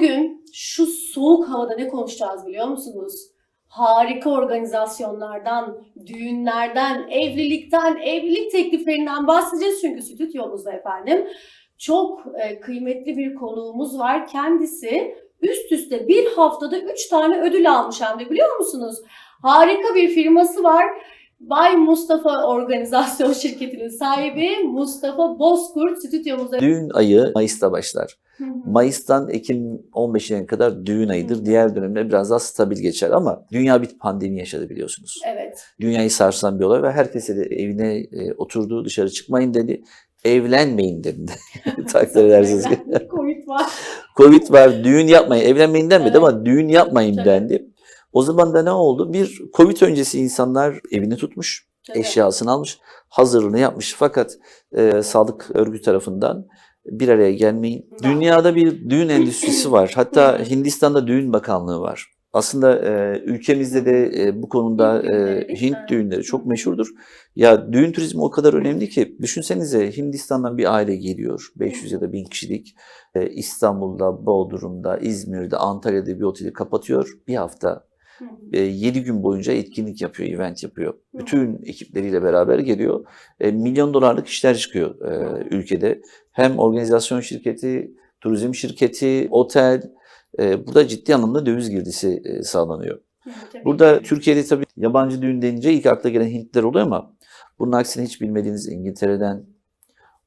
Bugün şu soğuk havada ne konuşacağız biliyor musunuz? Harika organizasyonlardan, düğünlerden, evlilikten, evlilik tekliflerinden bahsedeceğiz çünkü stüdyomuzda efendim. Çok e, kıymetli bir konuğumuz var. Kendisi üst üste bir haftada üç tane ödül almış hem de biliyor musunuz? Harika bir firması var. Bay Mustafa Organizasyon Şirketi'nin sahibi Mustafa Bozkurt stüdyomuzda. Düğün ayı Mayıs'ta başlar. Hı hı. Mayıs'tan Ekim 15'ine kadar düğün ayıdır. Hı. Diğer dönemler biraz daha stabil geçer ama dünya bir pandemi yaşadı biliyorsunuz. Evet. Dünyayı sarsan bir olay ve herkese de evine e, oturdu, dışarı çıkmayın dedi. Evlenmeyin dedi. Takdir edersiniz. Covid var. Covid var, düğün yapmayın. Evlenmeyin denmedi Evet. ama düğün yapmayın Tabii. dendi. O zaman da ne oldu? Bir Covid öncesi insanlar evini tutmuş, Tabii. eşyasını almış, hazırlığını yapmış. Fakat e, sağlık örgütü tarafından bir araya gelmeyin. Dünyada bir düğün endüstrisi var. Hatta Hindistan'da düğün bakanlığı var. Aslında e, ülkemizde de e, bu konuda e, Hint düğünleri çok meşhurdur. Ya düğün turizmi o kadar önemli ki düşünsenize Hindistan'dan bir aile geliyor 500 ya da 1000 kişilik e, İstanbul'da, Bodrum'da, İzmir'de, Antalya'da bir oteli kapatıyor. Bir hafta Hı. 7 gün boyunca etkinlik yapıyor, event yapıyor. Bütün ekipleriyle beraber geliyor. E, milyon dolarlık işler çıkıyor e, ülkede. Hem organizasyon şirketi, turizm şirketi, otel. E, burada ciddi anlamda döviz girdisi e, sağlanıyor. Tabii Burada ki. Türkiye'de tabii yabancı düğün denince ilk akla gelen Hintler oluyor ama bunun aksine hiç bilmediğiniz İngiltere'den,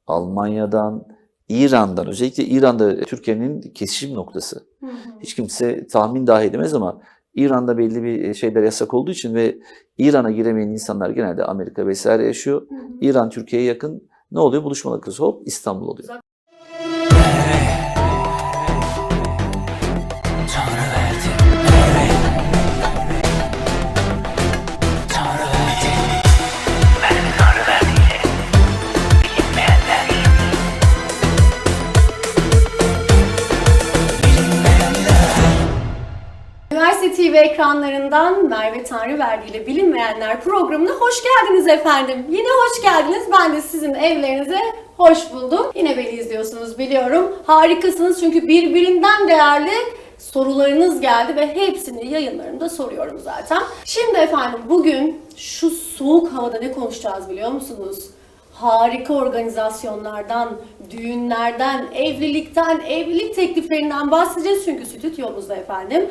Almanya'dan, İran'dan, özellikle İran'da Türkiye'nin kesişim noktası. Hı hı. Hiç kimse tahmin dahi edemez ama İran'da belli bir e, şeyler yasak olduğu için ve İran'a giremeyen insanlar genelde Amerika vesaire yaşıyor. İran Türkiye'ye yakın. Ne oluyor? Buluşma noktası hop İstanbul oluyor. TV ekranlarından Merve Tanrıverdi ile Bilinmeyenler programına hoş geldiniz efendim. Yine hoş geldiniz. Ben de sizin evlerinize hoş buldum. Yine beni izliyorsunuz biliyorum. Harikasınız çünkü birbirinden değerli sorularınız geldi ve hepsini yayınlarımda soruyorum zaten. Şimdi efendim bugün şu soğuk havada ne konuşacağız biliyor musunuz? harika organizasyonlardan, düğünlerden, evlilikten, evlilik tekliflerinden bahsedeceğiz çünkü stüdyomuzda efendim.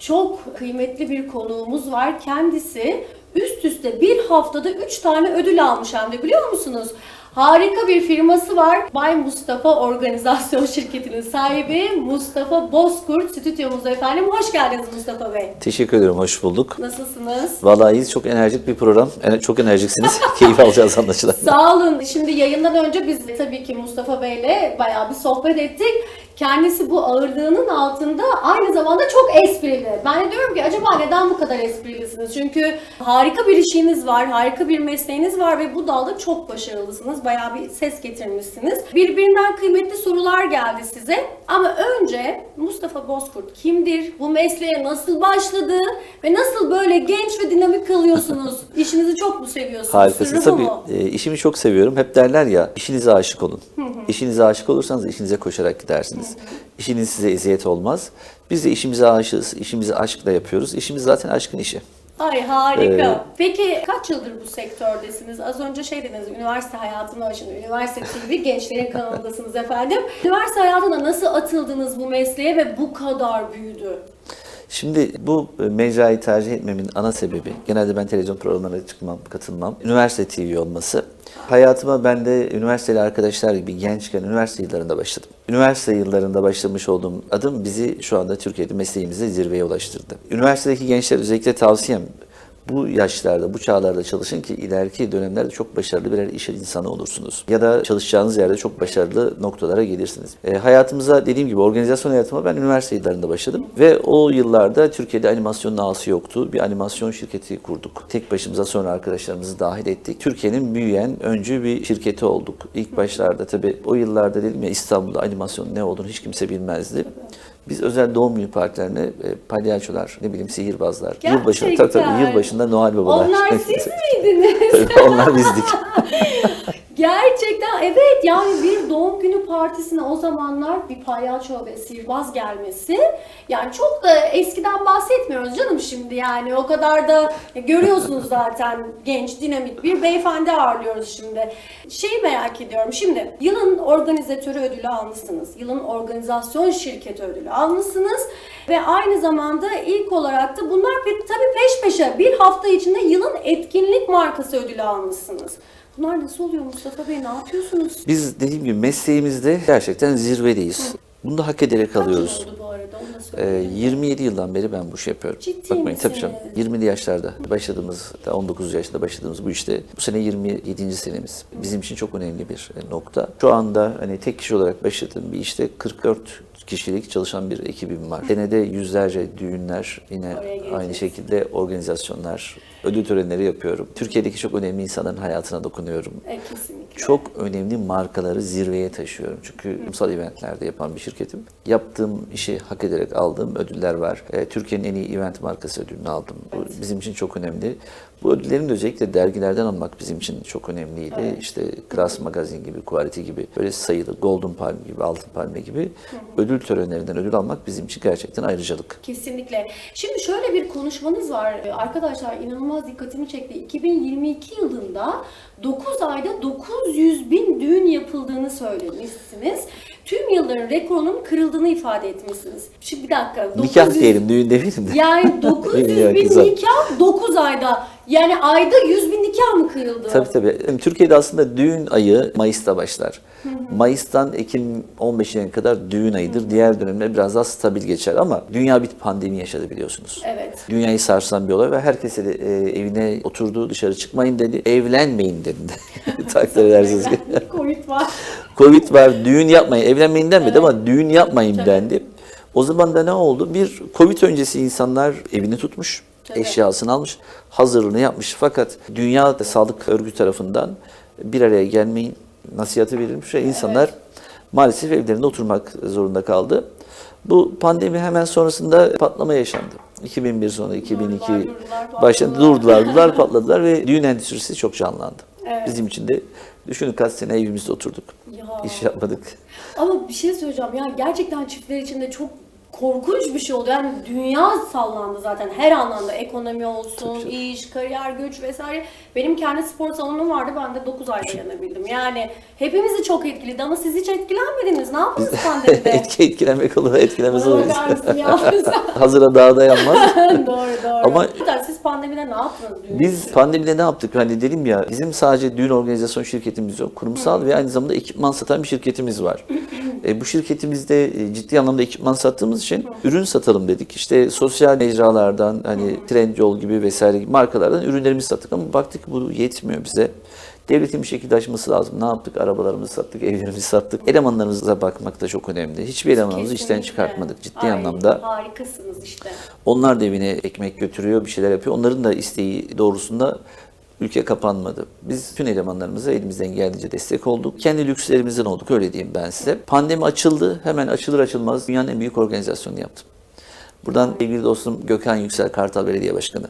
Çok kıymetli bir konuğumuz var. Kendisi üst üste bir haftada 3 tane ödül almış hem de biliyor musunuz? Harika bir firması var. Bay Mustafa Organizasyon Şirketi'nin sahibi Mustafa Bozkurt stüdyomuzda efendim. Hoş geldiniz Mustafa Bey. Teşekkür ederim, hoş bulduk. Nasılsınız? Vallahi iyiyiz, çok enerjik bir program. Ene- Çok enerjiksiniz. Keyif alacağız anlaşılan. Sağ olun. Şimdi yayından önce biz tabii ki Mustafa Bey'le bayağı bir sohbet ettik. Kendisi bu ağırlığının altında aynı zamanda çok esprili. Ben de diyorum ki acaba neden bu kadar esprilisiniz? Çünkü harika bir işiniz var, harika bir mesleğiniz var ve bu dalda çok başarılısınız. Bayağı bir ses getirmişsiniz. Birbirinden kıymetli sorular geldi size. Ama önce Mustafa Bozkurt kimdir? Bu mesleğe nasıl başladı? Ve nasıl böyle genç ve dinamik kalıyorsunuz? İşinizi çok mu seviyorsunuz? Harikasın. Sırrı bu Tabii mu? e, işimi çok seviyorum. Hep derler ya işinize aşık olun. İşinize aşık olursanız işinize koşarak gidersiniz. İşiniz size eziyet olmaz. Biz de işimize aşığız. İşimizi aşkla yapıyoruz. İşimiz zaten aşkın işi. Ay harika. Ee, Peki kaç yıldır bu sektördesiniz? Az önce şey dediniz, üniversite hayatına başında, üniversite TV gençlerin kanalındasınız efendim. Üniversite hayatına nasıl atıldınız bu mesleğe ve bu kadar büyüdü? Şimdi bu e, mecrayı tercih etmemin ana sebebi, genelde ben televizyon programlarına çıkmam, katılmam, üniversite TV olması. Hayatıma ben de üniversiteli arkadaşlar gibi gençken üniversite yıllarında başladım. Üniversite yıllarında başlamış olduğum adım bizi şu anda Türkiye'de mesleğimizde zirveye ulaştırdı. Üniversitedeki gençler özellikle tavsiyem bu yaşlarda, bu çağlarda çalışın ki ileriki dönemlerde çok başarılı birer iş insanı olursunuz. Ya da çalışacağınız yerde çok başarılı noktalara gelirsiniz. E, hayatımıza dediğim gibi organizasyon hayatıma ben üniversite yıllarında başladım. Ve o yıllarda Türkiye'de animasyonun ağası yoktu. Bir animasyon şirketi kurduk. Tek başımıza sonra arkadaşlarımızı dahil ettik. Türkiye'nin büyüyen öncü bir şirketi olduk. İlk başlarda tabii o yıllarda dedim ya İstanbul'da animasyon ne olduğunu hiç kimse bilmezdi. Biz özel doğum günü partilerine e, palyaçolar, ne bileyim sihirbazlar, yılbaşında tabii tabii Gerçekten. yılbaşında Noel babalar. Onlar siz miydiniz? Tabii onlar bizdik. Gerçekten evet yani bir doğum günü partisine o zamanlar bir palyaço ve sihirbaz gelmesi yani çok da eskiden bahsetmiyoruz canım şimdi yani o kadar da görüyorsunuz zaten genç dinamik bir beyefendi ağırlıyoruz şimdi. Şeyi merak ediyorum şimdi yılın organizatörü ödülü almışsınız. Yılın organizasyon şirketi ödülü almışsınız ve aynı zamanda ilk olarak da bunlar tabii peş peşe bir hafta içinde yılın etkinlik markası ödülü almışsınız. Bunlar nasıl oluyor Mustafa Bey? Ne yapıyorsunuz? Biz dediğim gibi mesleğimizde gerçekten zirvedeyiz. Bunu da hak ederek Kaç alıyoruz. yıl oldu bu arada? Onu da Ee, söyleyin. 27 yıldan beri ben bu işi yapıyorum. Ciddi Bakmayın tabii canım. misiniz? 20'li yaşlarda başladığımız, daha 19 yaşında başladığımız bu işte bu sene 27. senemiz. Bizim için çok önemli bir e, nokta. Şu anda hani tek kişi olarak başladığım bir işte 44 kişilik çalışan bir ekibim var. Senede yüzlerce düğünler, yine Oraya geleceğiz. aynı şekilde organizasyonlar, ödül törenleri yapıyorum. Türkiye'deki çok önemli insanların hayatına dokunuyorum. E, kesinlikle. Çok önemli markaları zirveye taşıyorum. Çünkü kurumsal eventlerde yapan bir şirketim. Yaptığım işi hak ederek aldığım ödüller var. E, Türkiye'nin en iyi event markası ödülünü aldım. Bu bizim için çok önemli. Bu ödüllerin de özellikle dergilerden almak bizim için çok önemliydi. İşte Class Magazine gibi, Quality gibi, böyle sayılı Golden Palm gibi, Altın Palme gibi ödül törenlerinden ödül almak bizim için gerçekten ayrıcalık. Kesinlikle. Şimdi şöyle bir konuşmanız var. Ee, Arkadaşlar inanılmaz dikkatimi çekti. 2022 yılında 9 ayda 900 bin düğün yapıldığını söylemişsiniz. Tüm yılların rekorunun kırıldığını ifade etmişsiniz. Şimdi bir dakika. Nikah 900 diyelim, düğün demeyelim de. Yani 900 Bilmiyorum, bin nikah 9 ayda. Yani ayda 100 bin nikah mı kırıldı? Tabii tabii. Türkiye'de aslında düğün ayı Mayıs'ta başlar. Mayıs'tan Ekim 15'ine kadar düğün ayıdır. Diğer dönemler biraz daha stabil geçer ama dünya bir pandemi yaşadı biliyorsunuz. Evet. Dünyayı sarsan bir olay ve herkese de e, evine oturdu, dışarı çıkmayın dedi, evlenmeyin dedi. Takdir edersiniz. Covid var. Covid var, düğün yapmayın, evlenmeyin denmedi ama düğün yapmayın Tabii. dendi. O zaman da ne oldu? Bir Covid öncesi insanlar evini tutmuş, Eşyasını almış, hazırlığını yapmış. Fakat Dünya Sağlık Örgütü tarafından bir araya gelmeyin nasihatı verilmiş ve insanlar maalesef evlerinde oturmak zorunda kaldı. Bu pandemi hemen sonrasında patlama yaşandı. 2001 sonra 2002 Durdular, durdular, başladı patladılar. durdular, durdular, patladılar ve düğün endüstrisi çok canlandı. Evet. Bizim için de düşünün kaç sene evimizde oturduk. Ya. İş yapmadık. Ama bir şey söyleyeceğim ya gerçekten çiftler için de çok korkunç bir şey oldu. Yani dünya sallandı zaten her anlamda. Ekonomi olsun, iş, kariyer, güç vesaire. Benim kendi spor salonum vardı. Ben de 9 ay dayanabildim. Yani hepimizi çok etkiledi ama siz hiç etkilenmediniz. Ne yaptınız pandemide? Etki etkilenmek olur, etkilemez ya? Hazıra daha dayanmaz. doğru doğru. Ama- siz pandemide ne yaptınız? Düğün- Biz pandemide ne yaptık? Hani dedim ya bizim sadece düğün organizasyon şirketimiz yok. Kurumsal ve aynı zamanda ekipman satan bir şirketimiz var. e, bu şirketimizde e, ciddi anlamda ekipman sattığımız için ürün satalım dedik. İşte sosyal mecralardan hani Trendyol gibi vesaire gibi markalardan ürünlerimizi sattık ama baktık bu yetmiyor bize. Devletin bir şekilde açması lazım. Ne yaptık? Arabalarımızı sattık, evlerimizi sattık. Elemanlarımıza bakmak da çok önemli. Hiçbir elemanımızı işten çıkartmadık ciddi Ay, anlamda. Harikasınız işte. Onlar da evine ekmek götürüyor, bir şeyler yapıyor. Onların da isteği doğrusunda ülke kapanmadı. Biz tüm elemanlarımıza elimizden geldiğince destek olduk. Kendi lükslerimizden olduk öyle diyeyim ben size. Pandemi açıldı. Hemen açılır açılmaz dünyanın en büyük organizasyonunu yaptım. Buradan sevgili dostum Gökhan Yüksel Kartal Belediye Başkanı.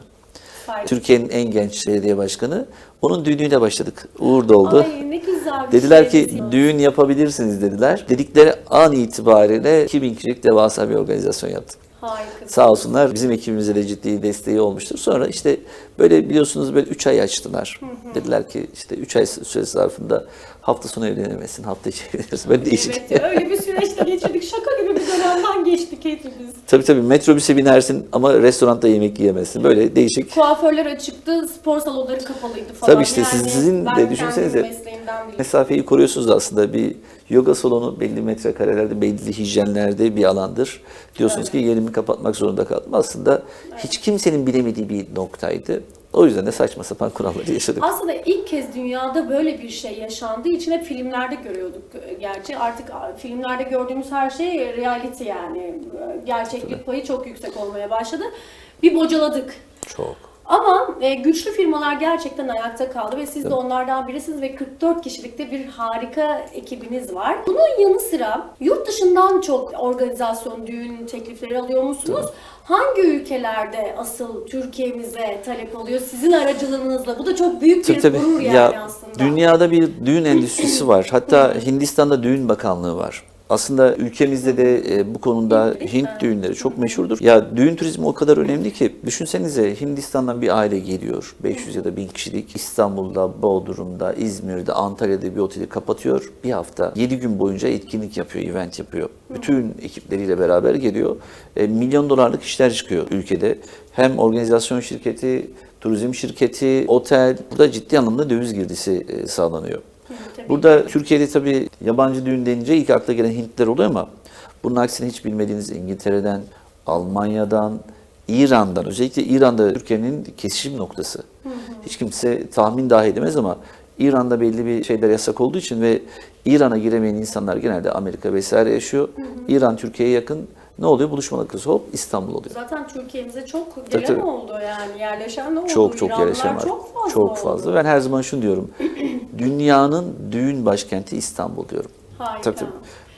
Türkiye'nin en genç belediye başkanı. Onun düğünüyle başladık. Uğur'da oldu. Ay ne güzel Dediler şey. ki düğün yapabilirsiniz dediler. Dedikleri an itibariyle 2000 kişilik devasa bir organizasyon yaptık. Harikasınız. Sağ olsunlar bizim ekibimize de ciddi desteği olmuştur. Sonra işte böyle biliyorsunuz böyle 3 ay açtılar. Dediler ki işte 3 ay süresi zarfında hafta sonu evlenemezsin, hafta içi evlenirsin. Böyle değişik. Evet öyle bir süreçte geçirdik. Şaka gibi bir dönemden geçtik hepimiz. Tabii tabii metrobüse binersin ama restoranda yemek yiyemezsin. Böyle değişik. Kuaförler açıktı, spor salonları kapalıydı falan. Tabii işte siz- sizin de düşünsenize. Mesafeyi koruyorsunuz aslında. Bir yoga salonu belli metrekarelerde, belli hijyenlerde bir alandır. Diyorsunuz ki yerimi kapatmak zorunda kaldım. Aslında hiç kimsenin bilemediği bir noktaydı. O yüzden de saçma sapan kuralları yaşadık. Aslında ilk kez dünyada böyle bir şey yaşandığı için hep filmlerde görüyorduk gerçi. Artık filmlerde gördüğümüz her şey reality yani. Gerçeklik payı çok yüksek olmaya başladı. Bir bocaladık. Çok. Ama e, güçlü firmalar gerçekten ayakta kaldı ve siz de onlardan birisiniz ve 44 kişilikte bir harika ekibiniz var. Bunun yanı sıra yurt dışından çok organizasyon, düğün teklifleri alıyor musunuz? Hangi ülkelerde asıl Türkiye'mize talep oluyor sizin aracılığınızla? Bu da çok büyük bir gurur yani Ya aslında. dünyada bir düğün endüstrisi var. Hatta Hindistan'da düğün bakanlığı var. Aslında ülkemizde de e, bu konuda Hint düğünleri çok meşhurdur. Ya düğün turizmi o kadar önemli ki düşünsenize Hindistan'dan bir aile geliyor. 500 ya da 1000 kişilik İstanbul'da, Bodrum'da, İzmir'de, Antalya'da bir oteli kapatıyor. Bir hafta 7 gün boyunca etkinlik yapıyor, event yapıyor. Bütün ekipleriyle beraber geliyor. E, milyon dolarlık işler çıkıyor ülkede. Hem organizasyon şirketi, turizm şirketi, otel. Burada ciddi anlamda döviz girdisi e, sağlanıyor. Tabii. Burada Türkiye'de tabii yabancı düğün denince ilk akla gelen Hintler oluyor ama bunun aksine hiç bilmediğiniz İngiltere'den, Almanya'dan, İran'dan özellikle İran'da Türkiye'nin kesişim noktası. Hiç kimse tahmin dahi edemez ama İran'da belli bir şeyler yasak olduğu için ve İran'a giremeyen insanlar genelde Amerika vesaire yaşıyor. İran Türkiye'ye yakın. Ne oluyor? Buluşma noktası hop İstanbul oluyor. Zaten Türkiye'mize çok Tabii, gelen tabii. oldu yani yerleşen de oldu. Çok çok İranlılar yerleşen var. Çok fazla Çok oldu. fazla. Ben her zaman şunu diyorum. Dünyanın düğün başkenti İstanbul diyorum. Harika. Tabii tabii.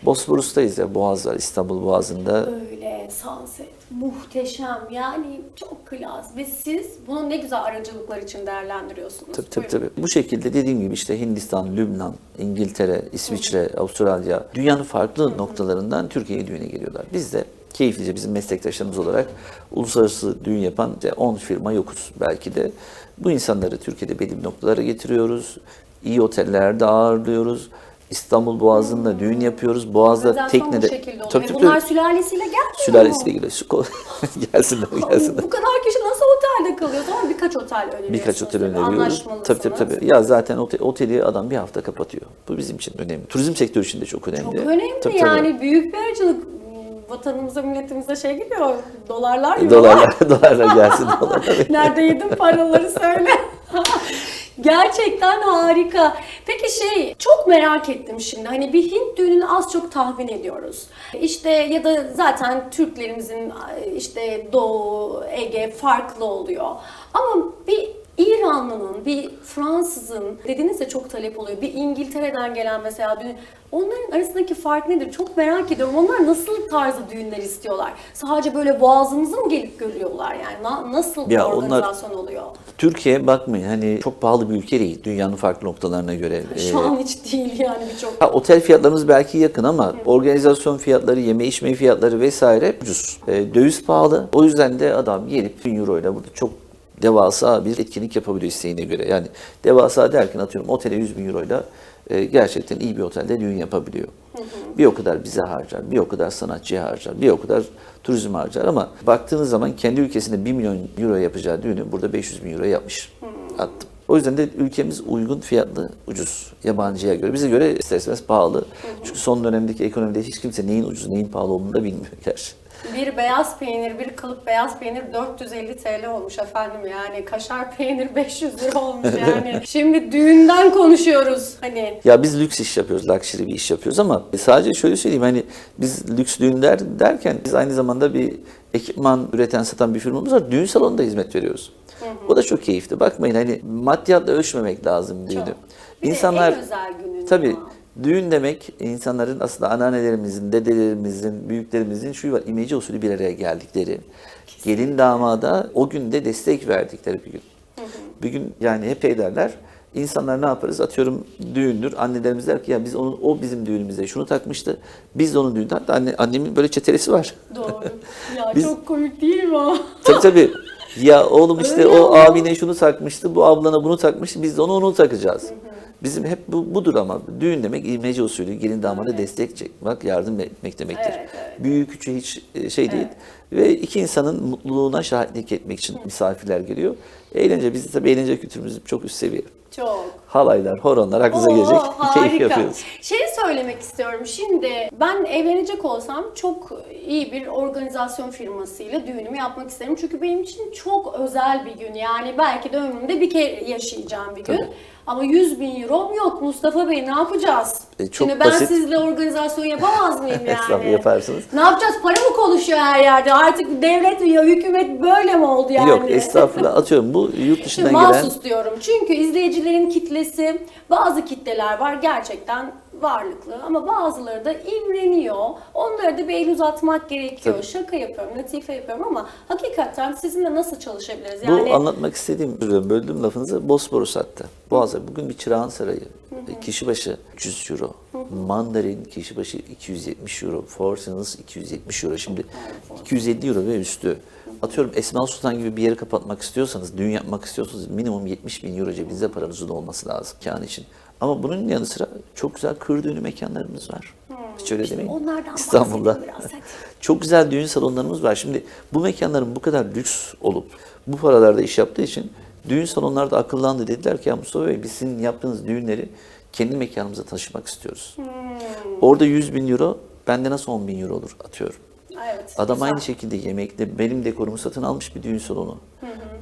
Bosforus'tayız ya Boğaz var İstanbul Boğazı'nda. Öyle sunset muhteşem yani çok klas ve siz bunu ne güzel aracılıklar için değerlendiriyorsunuz. Tabii tabii Buyurun. tabii. Bu şekilde dediğim gibi işte Hindistan, Lübnan, İngiltere, İsviçre, Avustralya dünyanın farklı noktalarından Türkiye'ye düğüne geliyorlar. Biz de keyiflice bizim meslektaşlarımız olarak uluslararası düğün yapan işte 10 firma yokuz belki de. Bu insanları Türkiye'de belli noktalara getiriyoruz. İyi otellerde ağırlıyoruz. İstanbul Boğazı'nda düğün yapıyoruz. Boğaz'da teknede... Tabii, Ve tabii, bunlar tabii. sülalesiyle gelmiyor Sülalesiyle mu? geliyor. Gelsinler, gelsinler. Bu kadar kişi nasıl otelde kalıyor? Tamam birkaç otel öneriyorsunuz. Birkaç otel tabii, öneriyoruz. Tabii tabii tabii. Ya zaten ote- oteli adam bir hafta kapatıyor. Bu bizim için önemli. Turizm sektörü için de çok önemli. Çok önemli Tabii, tabii. yani büyük bir aracılık. Vatanımıza, milletimize şey gidiyor. Dolarlar yiyor. Dolarlar, dolarlar gelsin dolarlar. Nerede yedin paraları söyle. Gerçekten harika. Peki şey çok merak ettim şimdi. Hani bir Hint düğününü az çok tahmin ediyoruz. İşte ya da zaten Türklerimizin işte Doğu, Ege farklı oluyor. Ama bir İranlı'nın, bir Fransız'ın dediğiniz de çok talep oluyor. Bir İngiltere'den gelen mesela düğün. Onların arasındaki fark nedir? Çok merak ediyorum. Onlar nasıl tarzı düğünler istiyorlar? Sadece böyle boğazımızı mı gelip görüyorlar yani? Na- nasıl bir Ya onlar- organizasyon oluyor? Türkiye bakmayın hani çok pahalı bir ülke değil dünyanın farklı noktalarına göre. Şu Ee, an hiç değil yani birçok. Ha, otel fiyatlarımız belki yakın ama organizasyon fiyatları, yeme içme fiyatları vesaire ucuz. Ee, döviz pahalı. O yüzden de adam gelip 1000 euro ile burada çok devasa bir etkinlik yapabiliyor isteğine göre. Yani devasa derken atıyorum otele 100 bin euro ile e, gerçekten iyi bir otelde düğün yapabiliyor. Bir o kadar bize harcar, bir o kadar sanatçıya harcar, bir o kadar turizm harcar ama baktığınız zaman kendi ülkesinde 1 milyon euro yapacağı düğünü burada 500 bin euro yapmış. Attım. O yüzden de ülkemiz uygun fiyatlı, ucuz yabancıya göre. Bize göre ister istemez pahalı. Çünkü son dönemdeki ekonomide hiç kimse neyin ucuz, neyin pahalı olduğunu da bilmiyor gerçi. Bir beyaz peynir, bir kalıp beyaz peynir 450 TL olmuş efendim yani. Kaşar peynir 500 lira olmuş yani. Şimdi düğünden konuşuyoruz hani. Ya biz lüks iş yapıyoruz, luxury bir iş yapıyoruz ama sadece şöyle söyleyeyim hani biz lüks düğünler derken biz aynı zamanda bir ekipman üreten satan bir firmamız var. Düğün salonunda hizmet veriyoruz. O da çok keyifli. Bakmayın hani maddiyatla ölçmemek lazım düğünü. De en özel günün tabii ya. Düğün demek insanların aslında anneannelerimizin, dedelerimizin, büyüklerimizin şu var imece usulü bir araya geldikleri. Gelin damada o günde destek verdikleri bir gün. Bir gün yani hep ederler. İnsanlar ne yaparız? Atıyorum düğündür. Annelerimiz der ki ya biz onun o bizim düğünümüzde şunu takmıştı. Biz de onun düğünde. Hatta anne, annemin böyle çetelesi var. Doğru. Ya Biz- çok komik değil mi o? tabii tabii. Ya oğlum işte Öyle o abine şunu takmıştı, bu ablana bunu takmıştı. Biz de onu onu takacağız. Bizim hep bu, budur ama düğün demek imece usulü gelin damada destek çekmek, yardım etmek demektir. Evet, evet. Büyük küçüğü hiç e, şey değil. Ve iki insanın mutluluğuna şahitlik etmek için misafirler geliyor. Eğlence, biz tabii eğlence kültürümüz çok üst seviye. Çok. Halaylar, horonlar aklınıza Oo, gelecek. Keyif harika. yapıyoruz. Şeyi söylemek istiyorum. Şimdi ben evlenecek olsam çok iyi bir organizasyon firmasıyla düğünümü yapmak isterim. Çünkü benim için çok özel bir gün. Yani belki de ömrümde bir kere yaşayacağım bir gün. Tabii. Ama 100 bin euro yok Mustafa Bey ne yapacağız? E, çok Şimdi ben basit. sizle organizasyon yapamaz mıyım yani? Yaparsınız. Ne yapacağız? Para mı konuşuyor her yerde? Artık devlet ya hükümet böyle mi oldu yani? Yok estağfurullah atıyorum bu yurt dışından gelen mahsus diyorum. Çünkü izleyicilerin kitlesi bazı kitleler var gerçekten varlıklı ama bazıları da imreniyor. Onlara da bir el uzatmak gerekiyor. Tabii. Şaka yapıyorum, latife yapıyorum ama hakikaten sizinle nasıl çalışabiliriz? Bu Yani anlatmak istediğim, böldüğüm lafınızı Bosporus hattı. Boğaz'a bugün bir çırağan sarayı, kişi başı 300 euro, mandarin kişi başı 270 euro, Four Seasons 270 euro. Şimdi 250 euro ve üstü. Atıyorum Esma Sultan gibi bir yeri kapatmak istiyorsanız, düğün yapmak istiyorsanız minimum 70 bin euro cebinizde paranızın olması lazım kan için. Ama bunun yanı sıra çok güzel kır düğünü mekanlarımız var. Hiç öyle demeyin. onlardan İstanbul'da. Çok güzel düğün salonlarımız var. Şimdi bu mekanların bu kadar lüks olup bu paralarda iş yaptığı için düğün salonları da akıllandı. Dediler ki ya Mustafa Bey biz sizin yaptığınız düğünleri kendi mekanımıza taşımak istiyoruz. Hmm. Orada 100 bin euro bende nasıl 10 bin euro olur atıyorum. evet. Adam güzel. aynı şekilde yemekte benim dekorumu satın almış bir düğün salonu.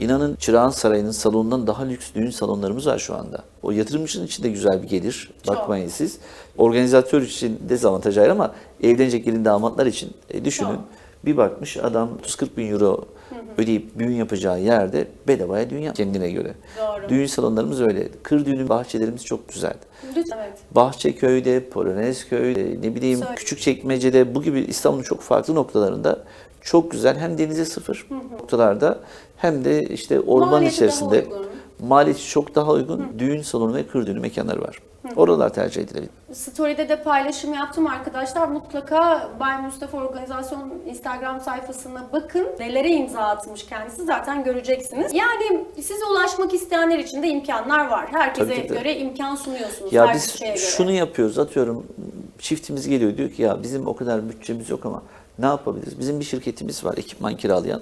İnanın Çırağan Sarayı'nın salonundan daha lüks düğün salonlarımız var şu anda. O yatırımcının için de güzel bir gelir. Çok. Bakmayın siz. Organizatör için dezavantaj ayrı ama evlenecek gelin damatlar için e, düşünün. Çok. Bir bakmış adam 30-40 bin euro ödeyip düğün yapacağı yerde bedavaya düğün yap kendine göre. Doğru. Düğün salonlarımız öyle. Kır düğünü bahçelerimiz çok güzel. Evet. Bahçeköy'de, Polonezköy'de, ne bileyim Söyle. Küçükçekmece'de bu gibi İstanbul'un çok farklı noktalarında çok güzel hem denize sıfır noktalarda hem de işte orman Maliyeti içerisinde maliyeti çok daha uygun düğün salonu ve kır düğünü mekanları var. Oralar tercih edilebilir. Story'de de paylaşım yaptım arkadaşlar. Mutlaka Bay Mustafa Organizasyon Instagram sayfasına bakın. Nelere imza atmış kendisi zaten göreceksiniz. Yani size ulaşmak isteyenler için de imkanlar var. Herkese Tabii, göre imkan sunuyorsunuz. Ya her biz göre. şunu yapıyoruz atıyorum çiftimiz geliyor diyor ki ya bizim o kadar bütçemiz yok ama ne yapabiliriz? Bizim bir şirketimiz var ekipman kiralayan.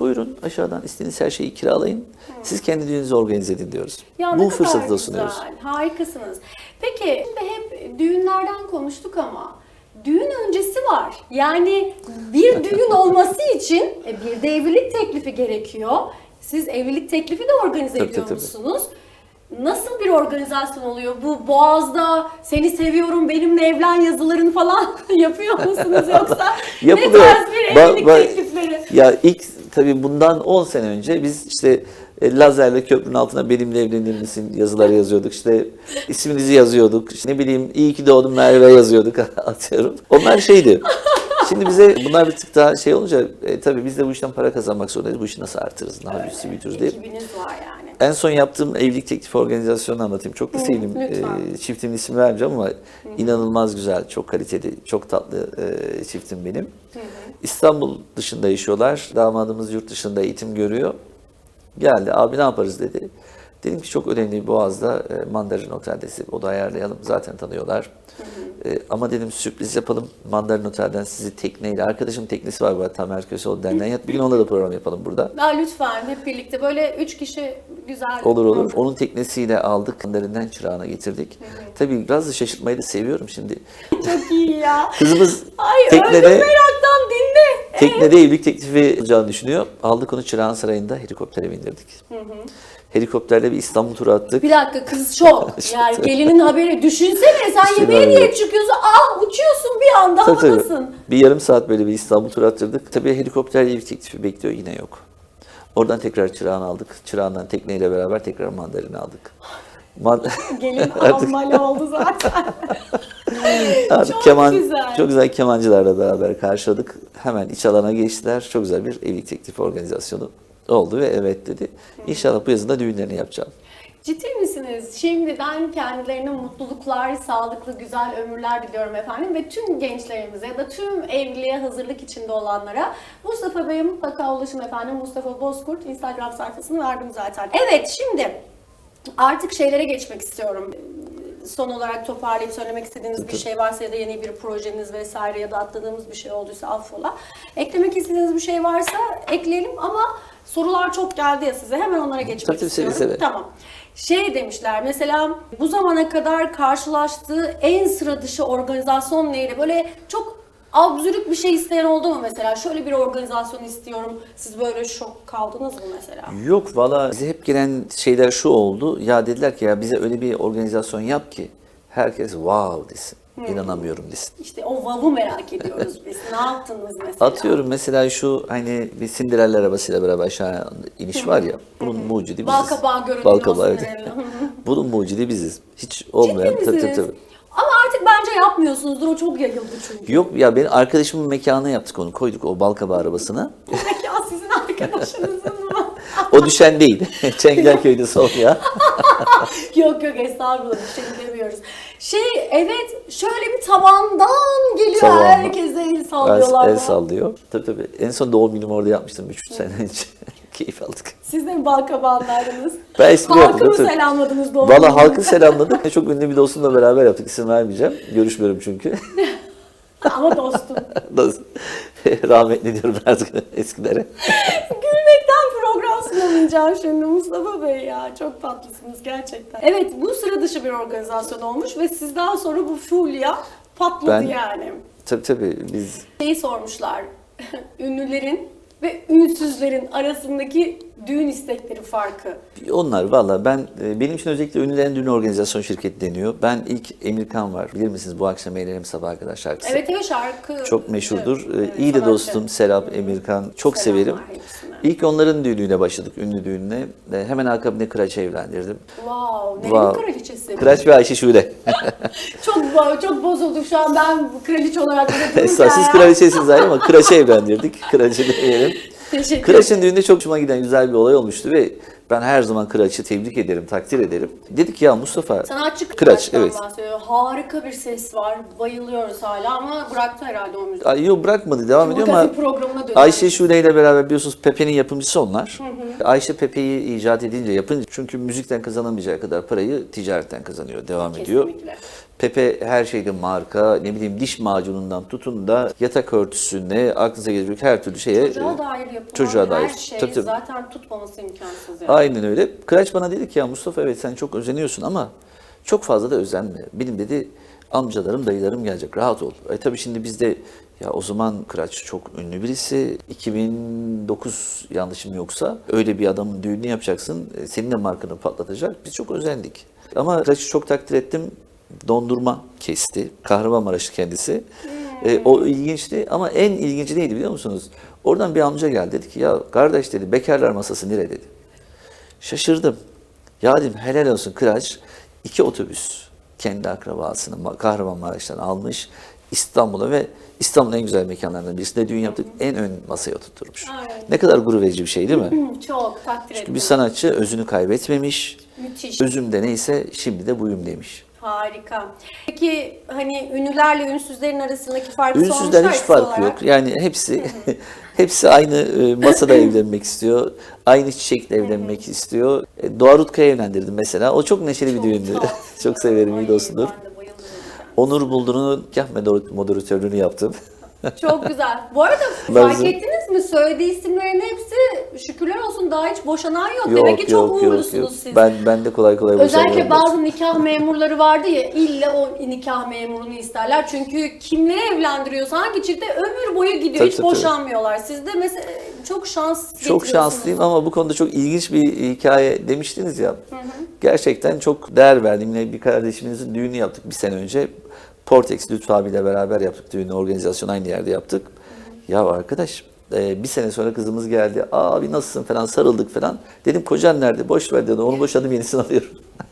Buyurun aşağıdan istediğiniz her şeyi kiralayın. Siz kendi düğününüzü organize edin diyoruz. Ya Bu fırsatı da güzel, sunuyoruz. Harikasınız. Peki şimdi hep düğünlerden konuştuk ama düğün öncesi var. Yani bir düğün olması için e, bir de evlilik teklifi gerekiyor. Siz evlilik teklifi de organize Tabii, ediyor tabii. musunuz? Nasıl bir organizasyon oluyor? Bu Boğaz'da seni seviyorum benimle evlen yazılarını falan yapıyor musunuz yoksa ne tarz bir Ba- evlilik ba- teklifleri? Ya ilk tabii bundan 10 sene önce biz işte e, lazerle köprünün altına benimle evlenir misin yazıları yazıyorduk. İşte isminizi yazıyorduk. İşte ne bileyim iyi ki doğdun Merve yazıyorduk atıyorum. Onlar şeydi. Şimdi bize bunlar bir tık daha şey olunca e, tabii biz de bu işten para kazanmak zorundayız. Bu işi nasıl artırırız, daha büyüsü büyütürüz diye. Ekibiniz var yani. En son yaptığım evlilik teklifi organizasyonunu anlatayım. Çok değilim. lütfen. Ee, çiftimin ismini vermeyeceğim ama inanılmaz güzel, çok kaliteli, çok tatlı e, çiftim benim. İstanbul dışında yaşıyorlar. Damadımız yurt dışında eğitim görüyor. Geldi, abi ne yaparız dedi. Dedim ki çok önemli Boğaz'da e, Mandarin Otel'desi. O da ayarlayalım. Zaten tanıyorlar. E, ama dedim sürpriz yapalım. Mandarin Otel'den sizi tekneyle, arkadaşım teknesi var bu arada Tamer Köseoğlu denilen. Yat bir gün onunla da program yapalım burada. Ya lütfen hep birlikte böyle üç kişi güzel. Olur olur. Onun teknesiyle aldık. Mandarinden çırağına getirdik. Tabii biraz da şaşırtmayı da seviyorum şimdi. Çok iyi ya. Kızımız Ay teknede meraktan dinle. teknede evlilik teklifi olacağını düşünüyor. Aldık onu Çırağan Sarayı'nda helikoptere bindirdik. Helikopterle bir İstanbul turu attık. Bir dakika kız şok. Yani gelinin haberi. Düşünsene sen İşte yemeğe böyle. niye çıkıyorsun? Ah uçuyorsun bir anda Tabii, tabii. havadasın. Bir yarım saat böyle bir İstanbul turu attırdık. Tabii helikopter evlilik teklifi bekliyor yine yok. Oradan tekrar Çırağan aldık. Çırağan'dan tekneyle beraber tekrar mandarini aldık. Man- Gelin ammali oldu zaten. Artık Çok güzel. Çok güzel kemancılarla beraber karşıladık. Hemen iç alana geçtiler. Çok güzel bir evlilik teklifi organizasyonu oldu ve evet dedi. İnşallah bu yazın da düğünlerini yapacağım. Ciddi misiniz? Şimdiden kendilerine mutluluklar, sağlıklı, güzel ömürler diliyorum efendim. Ve tüm gençlerimize ya da tüm evliliğe hazırlık içinde olanlara Mustafa Bey'e mutlaka ulaşın efendim. Mustafa Bozkurt Instagram sayfasını verdim zaten. Evet şimdi artık şeylere geçmek istiyorum. Son olarak toparlayıp söylemek istediğiniz bir şey varsa ya da yeni bir projeniz vesaire ya da atladığımız bir şey olduysa affola. Eklemek istediğiniz bir şey varsa ekleyelim ama Sorular çok geldi ya size. Hemen onlara geçmek Tabii, istiyorum. seve seve. Tamam. Şey demişler mesela bu zamana kadar karşılaştığı en sıra dışı organizasyon neydi? Böyle çok absürt bir şey isteyen oldu mu mesela? Şöyle bir organizasyon istiyorum. Siz böyle şok kaldınız mı mesela? Yok valla bize hep gelen şeyler şu oldu. Ya dediler ki ya bize öyle bir organizasyon yap ki herkes wow desin. İnanamıyorum desin. İşte o vav'u merak ediyoruz biz. Ne yaptınız mesela? Atıyorum mesela şu hani bir Cinderella arabasıyla beraber aşağı iniş var ya. Bunun mucidi biziz. Balkabağı görüntülü Balkabağı. Bunun mucidi biziz. Hiç olmayan. Ciddi Tabii, tabii, misiniz? tabii. Ama artık bence yapmıyorsunuzdur. O çok yayıldı çünkü. Yok ya benim arkadaşımın mekanına yaptık onu. Koyduk o balkabağı arabasına. ya sizin arkadaşınızın mı? O düşen değil. Çengelköy'de sol ya. yok yok estağfurullah bir şey demiyoruz. Şey evet şöyle bir tabandan geliyor Tabandan. herkese el sallıyorlar. El, el sallıyor. Tabii tabii. En son doğum günümü orada yapmıştım 3 sene önce. Keyif aldık. Siz de mi balkabağlardınız? Ben espri Halkı yaptım, mı tabii. selamladınız doğum Valla gününde? halkı selamladık. Çok ünlü bir dostumla beraber yaptık. İsim vermeyeceğim. Görüşmüyorum çünkü. Ama dostum. Dost- Rahmetli diyorum artık eskilere. Gülmekten program sunamayacağım şimdi Mustafa Bey ya. Çok tatlısınız gerçekten. Evet bu sıra dışı bir organizasyon olmuş ve sizden sonra bu fulya patladı Ben- yani. Tabii tabii biz Şeyi sormuşlar. Ünlülerin ve ünsüzlerin arasındaki düğün istekleri farkı. onlar valla ben e, benim için özellikle ünlülerin düğün organizasyon şirketi deniyor. Ben ilk Emirkan var. Bilir misiniz bu akşam eğlenelim sabaha kadar şarkısı. Evet evet şarkı. Çok meşhurdur. Evet, evet, İyi de dostum Serap, Emirkan. Çok Selamlar severim. İlk onların düğününe başladık, ünlü düğününe. Ee, Hemen akabinde Kıraç'ı evlendirdim. Wow, nerenin Wow. kraliçesi? Kıraç ve Ayşe Şule. Çok çok bozuldum şu an ben kraliçe olarak siz kraliçesiniz ayrı ama Kıraç'ı evlendirdik. Kıraç'ı demeyelim. Teşekkür Kıraç'ın düğünde çok hoşuma giden güzel bir olay olmuştu ve ben her zaman Kıraç'ı tebrik ederim, takdir ederim. Dedik ya Mustafa, Sanatçı Kıraç, evet. bahsediyor. Harika bir ses var. Bayılıyoruz hala ama bıraktı herhalde o müziği. Ay, yok bırakmadı, devam ediyor ama programına dönüyor. Ayşe Şule ile beraber biliyorsunuz Pepe'nin yapımcısı onlar. Ayşe Pepe'yi icat edince yapınca çünkü müzikten kazanamayacağı kadar parayı ticaretten kazanıyor, devam ediyor. Kesinlikle. Pepe her şeyde marka, ne bileyim diş macunundan tutun da yatak örtüsüne, aklınıza gelecek her türlü şeye. Çocuğa e, dair yapılan çocuğa her dair. şey Tabii, tabii. zaten tutmaması imkansız yani. Aynen öyle. Kıraç bana dedi ki ya Mustafa evet sen çok özeniyorsun ama çok fazla da özenme. Benim dedi amcalarım, dayılarım gelecek rahat ol. E tabii şimdi bizde ya o zaman Kıraç çok ünlü birisi. 2009 yanlışım yoksa öyle bir adamın düğününü yapacaksın. e, Senin de markanı patlatacak. Biz çok özendik. Ama Kıraç'ı çok takdir ettim. Dondurma kesti. Kahramanmaraşlı kendisi. E, o ilginçti ama en ilginci neydi biliyor musunuz? Oradan bir amca geldi dedi ki ya kardeş dedi bekarlar masası nereye dedi. Şaşırdım. Ya dedim helal olsun Kıraç iki otobüs kendi akrabasını Ma- Kahramanmaraş'tan almış İstanbul'a ve İstanbul'un en güzel mekanlarından birisinde düğün yaptık. En ön masaya oturtmuş. Aynen. Ne kadar gurur verici bir şey değil mi? Çok takdir ettim. Bir sanatçı özünü kaybetmemiş. Müthiş. Özüm de neyse şimdi de buyum demiş. Harika. Peki hani ünlülerle ünsüzlerin arasındaki farkı Ünsüzden hiç kısa fark olarak. yok. Yani hepsi hepsi aynı e, masada evlenmek istiyor. Aynı çiçekle evlenmek istiyor. E, Doğa Rutka'yı evlendirdim mesela. O çok neşeli bir düğündü. çok severim, iyi dostumdur. Onur Bulduru'nun nikah moder- moderatörlüğünü yaptım. Çok güzel. Bu arada Ben fark size- ettiniz mi? Söylediği isimlerin hepsi şükürler olsun daha hiç boşanan yok. Demek ki çok uğurlusunuz siz. Ben, ben de kolay kolay Özellikle bazı nikah memurları vardı ya illa o nikah memurunu isterler. Çünkü kimleri evlendiriyorsa hangi çifte ömür boyu gidiyor Tabii, hiç tabii, tabii. boşanmıyorlar. Siz de mesela çok şans Çok getiriyorsunuz. şanslıyım ama bu konuda çok ilginç bir hikaye demiştiniz ya. Gerçekten çok değer verdim. Yine bir kardeşimizin düğünü yaptık bir sene önce. Portex Lütfü abiyle beraber yaptık düğünü. Organizasyon aynı yerde yaptık. Ya arkadaş e, bir sene sonra kızımız geldi. Abi nasılsın falan sarıldık falan. Dedim kocan nerede? Boş ver dedi. Onu boşadım yenisini alıyorum.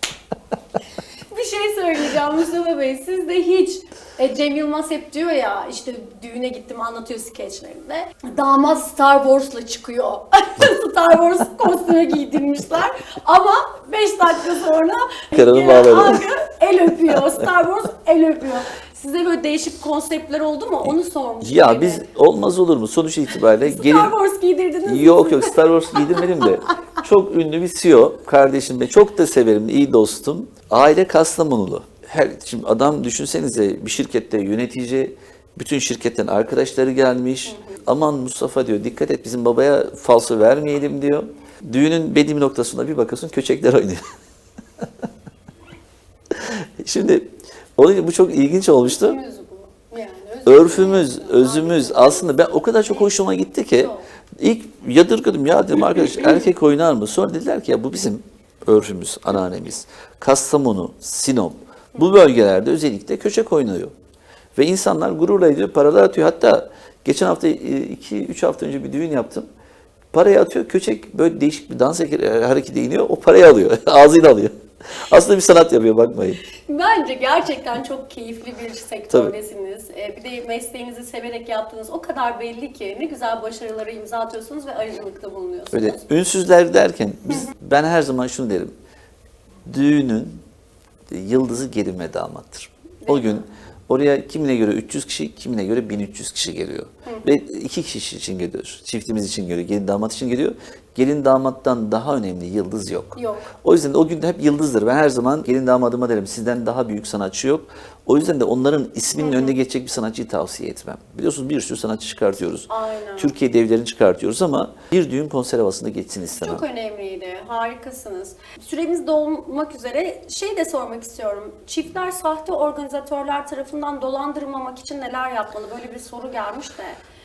Söyleyeceğim Mustafa Bey. Siz de hiç e, Cem Yılmaz hep diyor ya işte düğüne gittim anlatıyor skeçlerinde. Damat Star Wars'la çıkıyor. Star Wars kostümü giydirmişler. Ama 5 dakika sonra Karımı gene bağladı. el öpüyor. Star Wars el öpüyor. Size böyle değişik konseptler oldu mu? Onu sormuştum. Ya yine. biz olmaz olur mu? Sonuç itibariyle Star gelin Wars giydirdiniz mi? Yok yok Star Wars giydirmedim de çok ünlü bir CEO kardeşim ben çok da severim iyi dostum. Aile Kastamonulu. Her şimdi adam düşünsenize bir şirkette yönetici bütün şirketten arkadaşları gelmiş. aman Mustafa diyor dikkat et bizim babaya falso vermeyelim diyor. Düğünün bedim noktasında bir bakıyorsun köçekler oynuyor. Şimdi onun bu çok ilginç olmuştu. Yani. Örfümüz, özümüz aslında ben o kadar çok hoşuma gitti ki ilk yadırgadım ya dedim arkadaş erkek oynar mı? Sonra dediler ki ya bu bizim örfümüz, anneannemiz. Kastamonu, Sinop bu bölgelerde özellikle köçek oynuyor. Ve insanlar gururla ediyor, paralar atıyor. Hatta geçen hafta 2-3 hafta önce bir düğün yaptım. Parayı atıyor, köçek böyle değişik bir dans hareketi iniyor, o parayı alıyor, ağzıyla alıyor. Aslında bir sanat yapıyor bakmayın. Bence gerçekten çok keyifli bir sektördesiniz. Ee, Bir de mesleğinizi severek yaptığınız o kadar belli ki ne güzel başarılara imza atıyorsunuz ve aracılıkta bulunuyorsunuz. Öyle ünsüzler derken biz ben her zaman şunu derim. Düğünün yıldızı gelin ve damattır. O gün oraya kimine göre 300 kişi, kimine göre 1300 kişi geliyor. Ve iki kişi için geliyor. Çiftimiz için geliyor, gelin damat için geliyor. Gelin damattan daha önemli yıldız yok. Yok. O yüzden de o gün de hep yıldızdır. Ben her zaman gelin damadıma derim sizden daha büyük sanatçı yok. O yüzden de onların isminin önüne geçecek bir sanatçıyı tavsiye etmem. Biliyorsunuz bir sürü sanatçı çıkartıyoruz. Aynen. Türkiye devlerini çıkartıyoruz ama bir düğün konser havasında geçsin istemem. Çok önemliydi. Harikasınız. Süremiz dolmak üzere şey de sormak istiyorum. Çiftler sahte organizatörler tarafından dolandırılmamak için neler yapmalı? Böyle bir soru gelmiş de.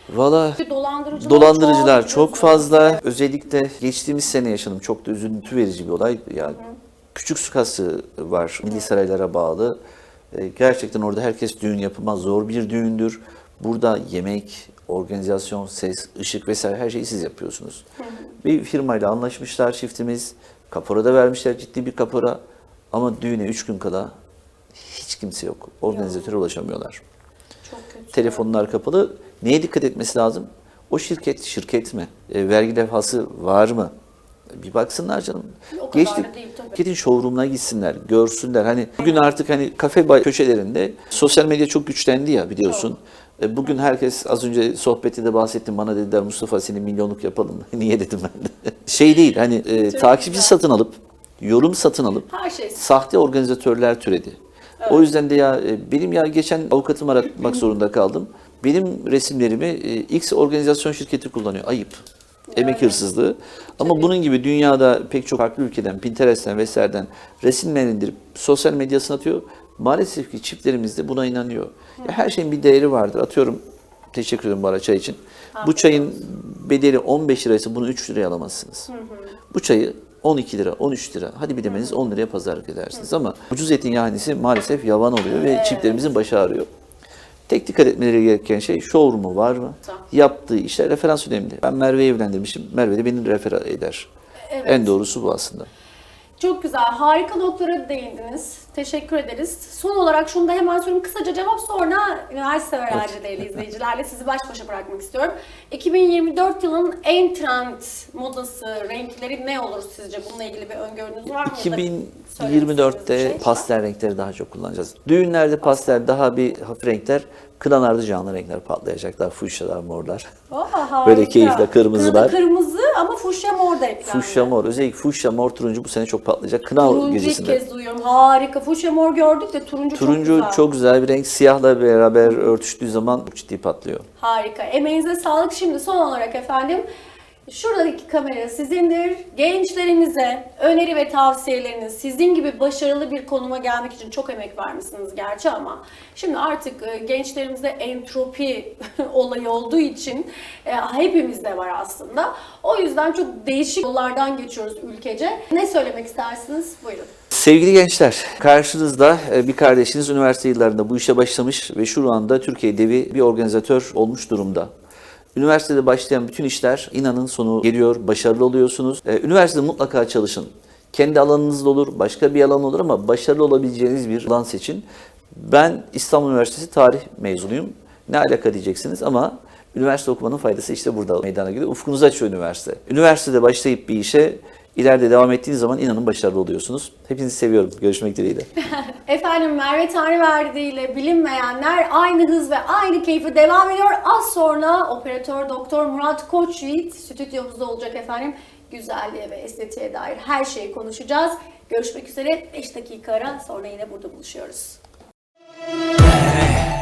Valla dolandırıcılar, dolandırıcılar çok, biliyorsunuz. fazla. Özellikle geçtiğimiz sene yaşadım. Çok da üzüntü verici bir olay. Ya küçük su kası var. Milli Saraylara bağlı. Ee, Gerçekten orada herkes düğün yapamaz. Zor bir düğündür. Burada yemek, organizasyon, ses, ışık vesaire her şeyi siz yapıyorsunuz. Bir firmayla anlaşmışlar çiftimiz. Kapora da vermişler ciddi bir kapora. Ama düğüne üç gün kala hiç kimse yok. Organizatöre ulaşamıyorlar. Çok kötü. Telefonlar kapalı. Neye dikkat etmesi lazım? O şirket şirket mi? E, vergi levhası var mı? Bir baksınlar canım. O Geçtik. değil tabii. Showroom'una gitsinler, görsünler. Hani bugün artık hani kafe köşelerinde sosyal medya çok güçlendi ya biliyorsun. E, Bugün herkes az önce sohbeti de bahsettim bana dediler Mustafa seni milyonluk yapalım. Niye dedim ben de. Şey değil hani e, takipçi güzel. satın alıp yorum satın alıp Her şey sahte organizatörler türedi. O yüzden de ya e, benim ya geçen avukatımı aratmak zorunda kaldım. Benim resimlerimi e, X organizasyon şirketi kullanıyor. Ayıp. Emek hırsızlığı. Ama bunun gibi dünyada pek çok farklı ülkeden, Pinterest'ten vesaireden resimler indirip sosyal medyasına atıyor. Maalesef ki çiftlerimiz de buna inanıyor. Ya her şeyin bir değeri vardır. Atıyorum, teşekkür ederim bu arada çay için. Bu çayın bedeli 15 liraysa bunu 3 liraya alamazsınız. Bu çayı 12 lira, 13 lira, hadi bir demeniz 10 liraya pazarlık edersiniz. Ama ucuz etin yahnisi maalesef yavan oluyor ve çiftlerimizin başı ağrıyor. Tek dikkat etmeleri gereken şey showroom'u var mı? Tamam. Yaptığı işler referans önemli. Ben Merve'yi evlendirmişim. Merve de beni refer eder. Evet. En doğrusu bu aslında. Çok güzel, harika noktalara değindiniz. Teşekkür ederiz. Son olarak şunu da hemen sorayım. Kısaca cevap sonra üniversite öğrenci değerli izleyicilerle sizi baş başa bırakmak istiyorum. 2024 yılın en trend modası, renkleri ne olur sizce? Bununla ilgili bir öngörünüz var mı? Ya da söylemek istediğiniz 2024'te bir şey? pastel renkleri daha çok kullanacağız. Düğünlerde pastel daha bir hafif renkler, kınalarda canlı renkler patlayacaklar. Fuşyalar, morlar. Aa. Böyle keyifle kırmızılar. Kınada kırmızı ama fuşya mor da eklendi. Fuşya mor, özellikle fuşya mor turuncu bu sene çok patlayacak. Kına Turuncu ilk gecesinde. kez duyuyorum. Harika. Fuşya mor gördük de turuncu, Turuncu çok güzel. çok güzel bir renk. Siyahla beraber örtüştüğü zaman çok ciddi patlıyor. Harika. Emeğinize sağlık. Şimdi son olarak efendim şuradaki kamera sizindir. Gençlerinize öneri ve tavsiyeleriniz sizin gibi başarılı bir konuma gelmek için çok emek vermişsiniz gerçi ama şimdi artık e, gençlerimizde entropi olayı olduğu için e, hepimizde var aslında. O yüzden çok değişik yollardan geçiyoruz ülkece. Ne söylemek istersiniz? Buyurun. Sevgili gençler, karşınızda e, bir kardeşiniz üniversite yıllarında bu işe başlamış ve şu anda Türkiye devi bir organizatör olmuş durumda. Üniversitede başlayan bütün işler inanın sonu geliyor, başarılı oluyorsunuz. E, Üniversitede mutlaka çalışın. Kendi alanınızda olur, başka bir alan olur ama başarılı olabileceğiniz bir alan seçin. Ben İstanbul Üniversitesi tarih mezunuyum. Ne alaka diyeceksiniz ama üniversite okumanın faydası işte burada meydana geliyor. Ufkunuzu açıyor üniversite. Üniversitede başlayıp bir işe ileride devam ettiğiniz zaman inanın başarılı oluyorsunuz. Hepinizi seviyorum. Görüşmek dileğiyle. Efendim Merve Tanrıverdi ile bilinmeyenler aynı hız ve aynı keyfi devam ediyor. Az sonra operatör doktor Murat Koçyiğit stüdyomuzda olacak efendim. Güzelliğe ve estetiğe dair her şeyi konuşacağız. Görüşmek üzere 5 dakika ara sonra yine burada buluşuyoruz.